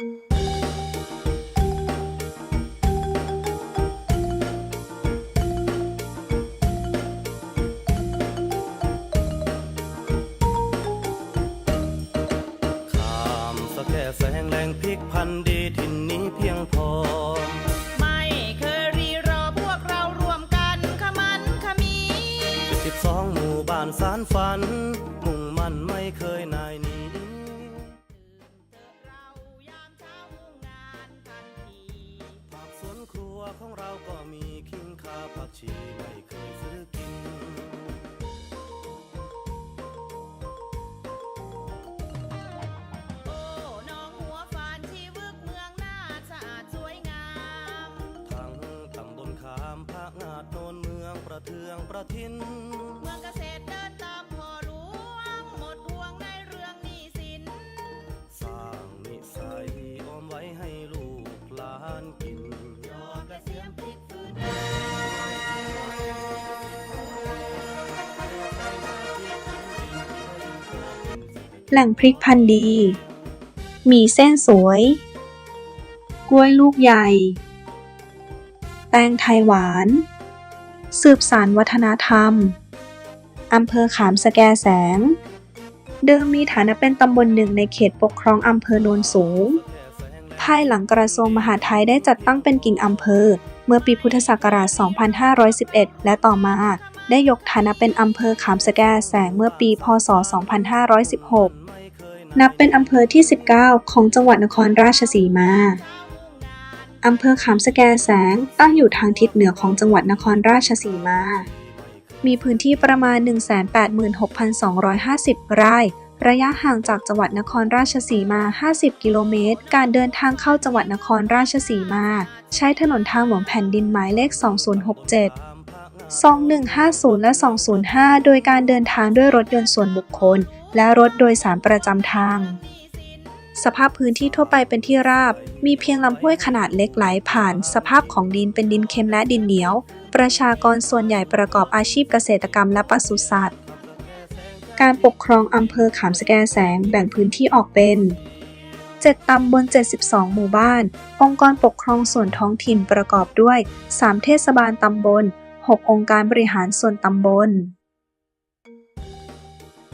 ข้ามสะแก่แสงแรงพริกพันธุ์ดีถิ่นนี้เพียงพอ ไม่เคยรีรอพวกเรารวมกันขมันขมีสิบสองหมู่บ้านสารฝัน ทืองประทิน เมืองเกษตรเดินตามพ่อหลวง หมดห่วงในเรื่องหนี้สิน สร้างนิสัยออมไว้ให้ลูกหลานกิน ยอดกระเสียมพริกฟืนแหล่งพริกพันธุ์ดี มีเส้นสวย กล้วยลูกใหญ่ แตงไทยหวาน สืบสารวัฒนธรรม อำเภอขามสแกแสง เดิมมีฐานะเป็นตำบลหนึ่งในเขตปกครองอำเภอโนนสูง ภายหลังกระทรวงมหาดไทยได้จัดตั้งเป็นกิ่งอำเภอ เมื่อปีพุทธศักราช 2511 และต่อมาได้ยกฐานะเป็นอำเภอขามสแกแสงเมื่อปี พศ 2516 นับเป็นอำเภอที่ 19 ของจังหวัดนครราชสีมา อำเภอขามสแกแสงตั้งอยู่ทางทิศเหนือของจังหวัดนครราชสีมา มีพื้นที่ประมาณ 186,250 ไร่ ระยะห่างจากจังหวัดนครราชสีมา 50 กิโลเมตร การเดินทางเข้าจังหวัดนครราชสีมา ใช้ถนนทางหลวงแผ่นดินหมายเลข 2067 2150 และ 205 โดยการเดินทางด้วยรถยนต์ส่วนบุคคล และรถโดยสารประจำทาง สภาพพื้นที่ทั่วไปเป็นที่ราบ มีเพียงลำห้วยขนาดเล็กไหลผ่าน สภาพของดินเป็นดินเค็มและดินเหนียว ประชากรส่วนใหญ่ประกอบอาชีพเกษตรกรรมและปศุสัตว์ การปกครองอำเภอขามสแกแสงแบ่งพื้นที่ออกเป็น 7 ตำบล 72 หมู่บ้าน องค์กรปกครองส่วนท้องถิ่นประกอบด้วย 3 เทศบาลตำบล 6 องค์การบริหารส่วนตำบล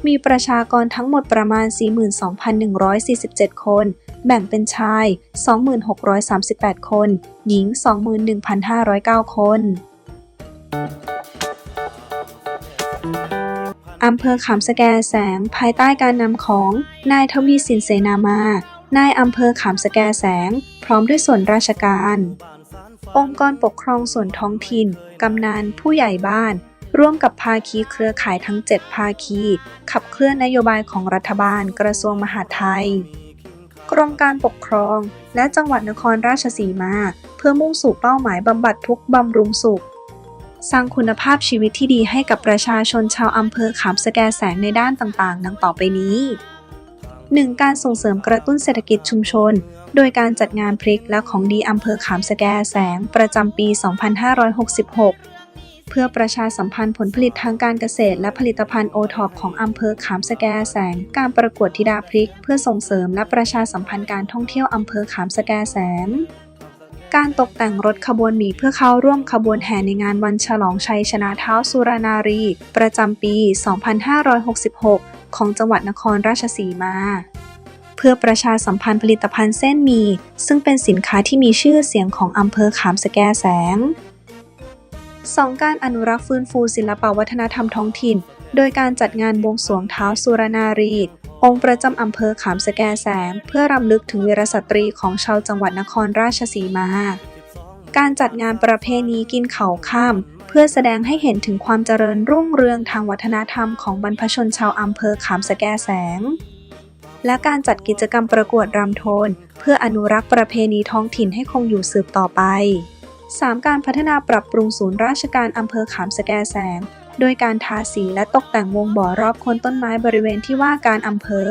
มีประชากรทั้งหมดประมาณ 42,147 คน แบ่งเป็นชาย 2,638 คน หญิง 21,509 คนอำเภอขามสแกแสง ภายใต้การนำของ นายทวีสินเสนามานายอำเภอขามสแกแสง พร้อมด้วยส่วนราชการ องค์กรปกครองส่วนท้องถิ่น กำนันผู้ใหญ่บ้าน ร่วมกับภาคีเครือข่ายทั้ง 7 ภาคี ขับเคลื่อนนโยบายของรัฐบาลกระทรวงมหาดไทย กรมการปกครอง และจังหวัดนครราชสีมา เพื่อมุ่งสู่เป้าหมายบำบัดทุกบำรุงสุข สร้างคุณภาพชีวิตที่ดีให้กับประชาชนชาวอำเภอขามสแกแสงในด้านต่างๆ ดังต่อไปนี้ 1. การส่งเสริมกระตุ้นเศรษฐกิจชุมชน โดยการจัดงานพริกและของดีอำเภอขามสแกแสงประจำปี 2566 เพื่อประชาสัมพันธ์ผลผลิตทางการเกษตร และผลิตภัณฑ์โอท็อปของอำเภอขามสแกแสง การประกวดธิดาพริก เพื่อส่งเสริมและประชาสัมพันธ์การท่องเที่ยวอำเภอขามสแกแสงการตกแต่งรถขบวนหมีเพื่อเข้าร่วมขบวนแห่ในงานวันฉลองชัยชนะเท้าสุรนารี ประจำปี 2566 ของจังหวัดนครราชสีมา เพื่อประชาสัมพันธ์ผลิตภัณฑ์เส้นหมี่ซึ่งเป็นสินค้าที่มีชื่อเสียงของอำเภอขามสแกแสง 2. การอนุรักษ์ฟื้นฟูศิลปวัฒนธรรมท้องถิ่น โดยการจัดงานบวงสรวงเท้าสุรนารี องค์ประจำอำเภอขามสแกแสงเพื่อรำลึกถึงวีรสตรีของชาวจังหวัดนครราชสีมา การจัดงานประเพณีกินเขาข้าม เพื่อแสดงให้เห็นถึงความเจริญรุ่งเรืองทางวัฒนธรรมของบรรพชนชาวอำเภอขามสแกแสงและการจัดกิจกรรมประกวดรำโทน เพื่ออนุรักษ์ประเพณีท้องถิ่นให้คงอยู่สืบต่อไป 3. การพัฒนาปรับปรุงศูนย์ราชการอำเภอขามสแกแสง โดยการทาสีและตกแต่งวงบ่อรอบโคนต้นไม้บริเวณที่ว่าการอำเภอ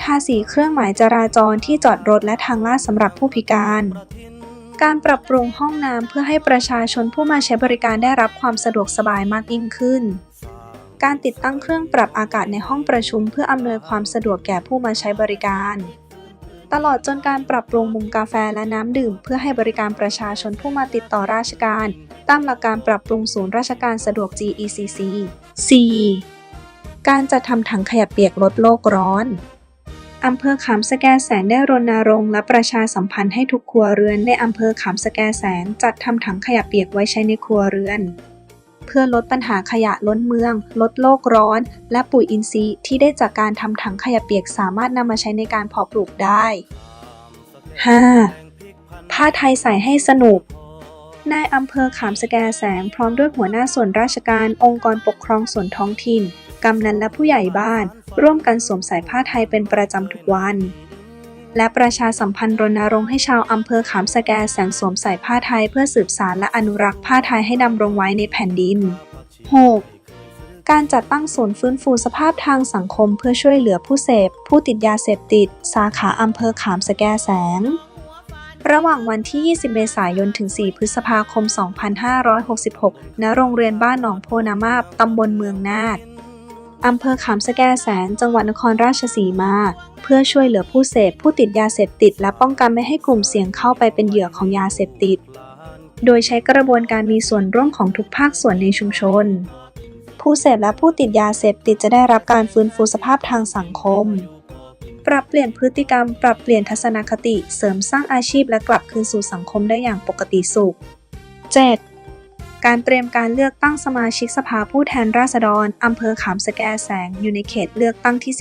ทาสีเครื่องหมายจราจรที่จอดรถและทางลาดสำหรับผู้พิการ การปรับปรุงห้องน้ำเพื่อให้ประชาชนผู้มาใช้บริการได้รับความสะดวกสบายมากยิ่งขึ้น การติดตั้งเครื่องปรับอากาศในห้องประชุมเพื่ออำนวยความสะดวกแก่ผู้มาใช้บริการ ตลอดจนการปรับปรุงมุมกาแฟและน้ำดื่ม เพื่อให้บริการประชาชนผู้มาติดต่อราชการ ตามหลักการปรับปรุงศูนย์ราชการสะดวก GECC 4. การจัดทำถังขยะเปียกลดโลกร้อนอำเภอขามสแกแสงได้รณรงค์และประชาสัมพันธ์ให้ทุกครัวเรือนในอำเภอขามสแกแสงจัดทำถังขยะเปียกไว้ใช้ในครัวเรือน เพื่อลดปัญหาขยะล้นเมือง ลดโลกร้อน และปุ๋ยอินทรีย์ที่ได้จากการทำถังขยะเปียกสามารถนำมาใช้ในการเพาะปลูกได้ 5. ผ้าไทยใส่ให้สนุกนายอำเภอขามสแกแสงพร้อมด้วยหัวหน้าส่วนราชการองค์กรปกครองส่วนท้องถิ่น กำนันและผู้ใหญ่บ้าน ร่วมกันสวมใส่ผ้าไทยเป็นประจำทุกวัน และประชาสัมพันธ์รณรงค์ให้ชาวอำเภอขามสแกแสงสวมใส่ผ้าไทยเพื่อสืบสานและอนุรักษ์ผ้าไทยให้ดำรงไว้ในแผ่นดิน 6. การจัดตั้งศูนย์ฟื้นฟูสภาพทางสังคมเพื่อช่วยเหลือผู้เสพ ผู้ติดยาเสพติด สาขาอำเภอขามสแกแสงระหว่างวันที่ 20 เมษายน ถึง 4 พฤษภาคม 2566 ณ โรงเรียนบ้านหนองโพนามาบ ตำบลเมืองนาด อำเภอขามสแกแสน จังหวัดนครราชสีมา เพื่อช่วยเหลือผู้เสพผู้ติดยาเสพติด และป้องกันไม่ให้กลุ่มเสี่ยงเข้าไปเป็นเหยื่อของยาเสพติด โดยใช้กระบวนการมีส่วนร่วมของทุกภาคส่วนในชุมชน ผู้เสพและผู้ติดยาเสพติดจะได้รับการฟื้นฟูสภาพทางสังคม ปรับเปลี่ยนพฤติกรรม ปรับเปลี่ยนทัศนคติ เสริมสร้างอาชีพและกลับคืนสู่สังคมได้อย่างปกติสุข 7. การเตรียมการเลือกตั้งสมาชิกสภาผู้แทนราษฎรอำเภอขามสแกแสงอยู่ในเขตเลือกตั้งที่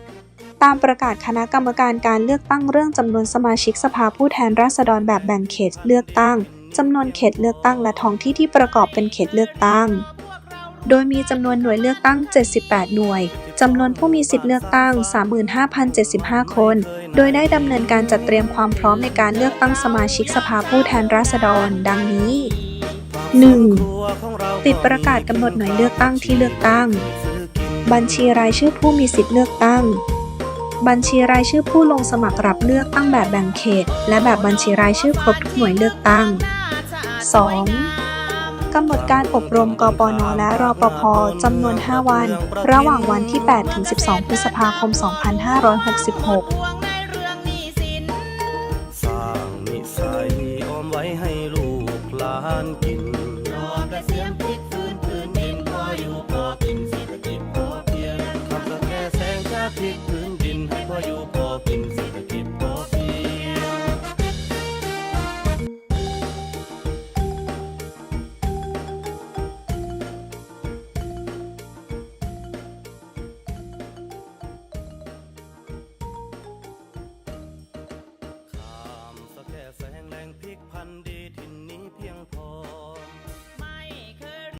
16 ตามประกาศคณะกรรมการการเลือกตั้งเรื่องจำนวนสมาชิกสภาผู้แทนราษฎรแบบแบ่งเขตเลือกตั้งจำนวนเขตเลือกตั้งและท้องที่ที่ประกอบเป็นเขตเลือกตั้ง โดยมีจำนวนหน่วยเลือกตั้ง 78 หน่วยจำนวนผู้มีสิทธิ์เลือกตั้ง 35,075 คน โดยได้ดำเนินการจัดเตรียมความพร้อมในการเลือกตั้งสมาชิกสภาผู้แทนราษฎร ดังนี้ 1. ติดประกาศกำหนดหน่วยเลือกตั้งที่เลือกตั้ง บัญชีรายชื่อผู้มีสิทธิ์เลือกตั้ง บัญชีรายชื่อผู้ลงสมัครรับเลือกตั้งแบบแบ่งเขต และแบบบัญชีรายชื่อครบทุกหน่วยเลือกตั้ง 2. กำหนดการอบรมกปน และรปภจำนวน 5 วัน ระหว่างวันที่ 8 ถึง 12 พฤษภาคม 2566ทวงในเรื่องหนี้สินสร้างนิสัยออมไว้ให้ลูกหลานกิน